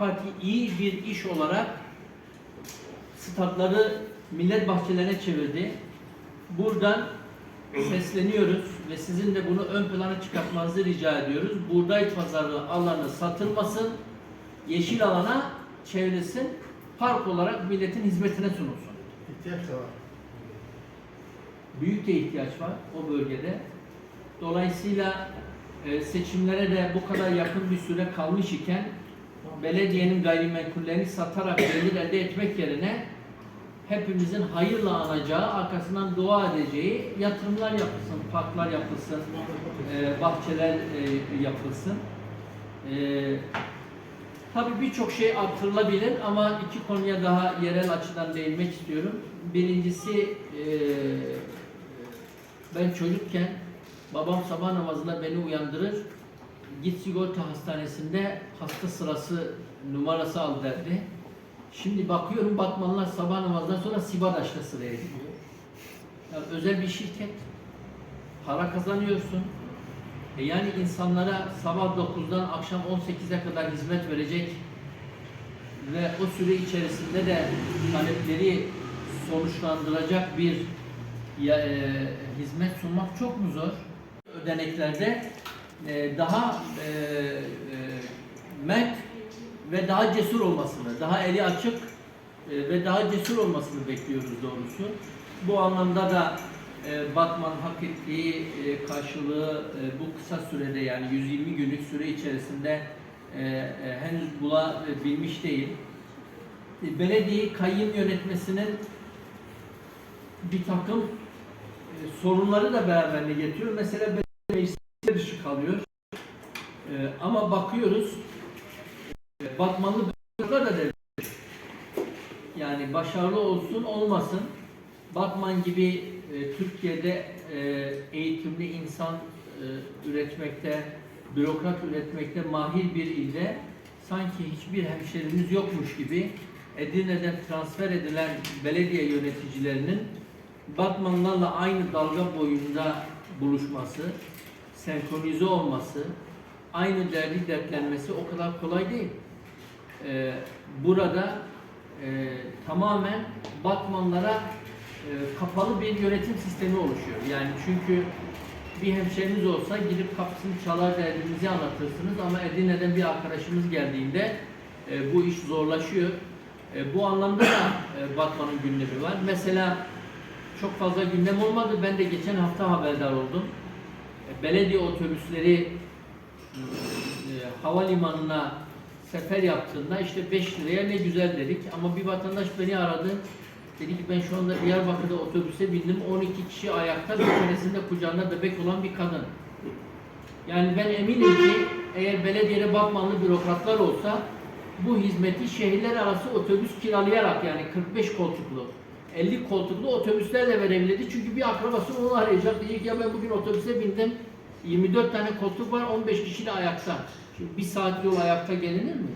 Parti iyi bir iş olarak statları millet bahçelerine çevirdi. Buradan sesleniyoruz ve sizin de bunu ön plana çıkartmanızı rica ediyoruz. Buğday pazarı alanı satılmasın, yeşil alana çevrilsin, park olarak milletin hizmetine sunulsun. İhtiyaç da var. Büyük de ihtiyaç var o bölgede. Dolayısıyla e, seçimlere de bu kadar yakın bir süre kalmış iken belediyenin gayrimenkullerini satarak gelir elde etmek yerine hepimizin hayırla anacağı, arkasından dua edeceği yatırımlar yapılsın, parklar yapılsın, e, bahçeler e, yapılsın. E, tabii birçok şey artırılabilir ama iki konuya daha yerel açıdan değinmek istiyorum. Birincisi e, ben çocukken babam sabah namazında beni uyandırır. Git sigorta hastanesinde hasta sırası numarası al derdi. Şimdi bakıyorum Batmanlılar sabah namazdan sonra Sibadaş'ta sıraya gidiyor. Ya özel bir şirket. Para kazanıyorsun. E yani insanlara sabah 9'dan akşam 18'e kadar hizmet verecek ve o süre içerisinde de talepleri sonuçlandıracak bir ya, e, hizmet sunmak çok mu zor? Ödeneklerde e, daha e, e, mert ve daha cesur olmasını, daha eli açık e, ve daha cesur olmasını bekliyoruz doğrusu. Bu anlamda da e, Batman hak ettiği e, karşılığı e, bu kısa sürede yani 120 günlük süre içerisinde e, e, henüz bulabilmiş değil. E, belediye kayyum yönetmesinin bir takım e, sorunları da beraberinde getiriyor. Mesela belediye kalıyor. E, ama bakıyoruz e, Batmanlı bürokratlar da devlet. Yani başarılı olsun olmasın Batman gibi e, Türkiye'de e, eğitimli insan e, üretmekte, bürokrat üretmekte mahir bir ilde sanki hiçbir hemşerimiz yokmuş gibi Edirne'den transfer edilen belediye yöneticilerinin Batmanlarla aynı dalga boyunda buluşması, senkronize olması, aynı derdi dertlenmesi o kadar kolay değil. Ee, burada e, tamamen Batmanlara e, kapalı bir yönetim sistemi oluşuyor. Yani çünkü bir hemşeriniz olsa gidip kapısını çalar derdinizi anlatırsınız ama Edirne'den bir arkadaşımız geldiğinde e, bu iş zorlaşıyor. E, bu anlamda da e, Batman'ın gündemi var. Mesela çok fazla gündem olmadı. Ben de geçen hafta haberdar oldum. E, belediye otobüsleri e, havalimanına sefer yaptığında işte 5 liraya ne güzel dedik ama bir vatandaş beni aradı. Dedi ki ben şu anda Diyarbakır'da otobüse bindim. 12 kişi ayakta bir tanesinde kucağında bebek olan bir kadın. Yani ben eminim ki eğer belediyede Batmanlı bürokratlar olsa bu hizmeti şehirler arası otobüs kiralayarak yani 45 koltuklu 50 koltuklu otobüslerle verebilirdi. Çünkü bir akrabası onu arayacak. Diyecek ya ben bugün otobüse bindim. 24 tane koltuk var 15 kişi de ayakta. Şimdi bir saat yol ayakta gelinir mi?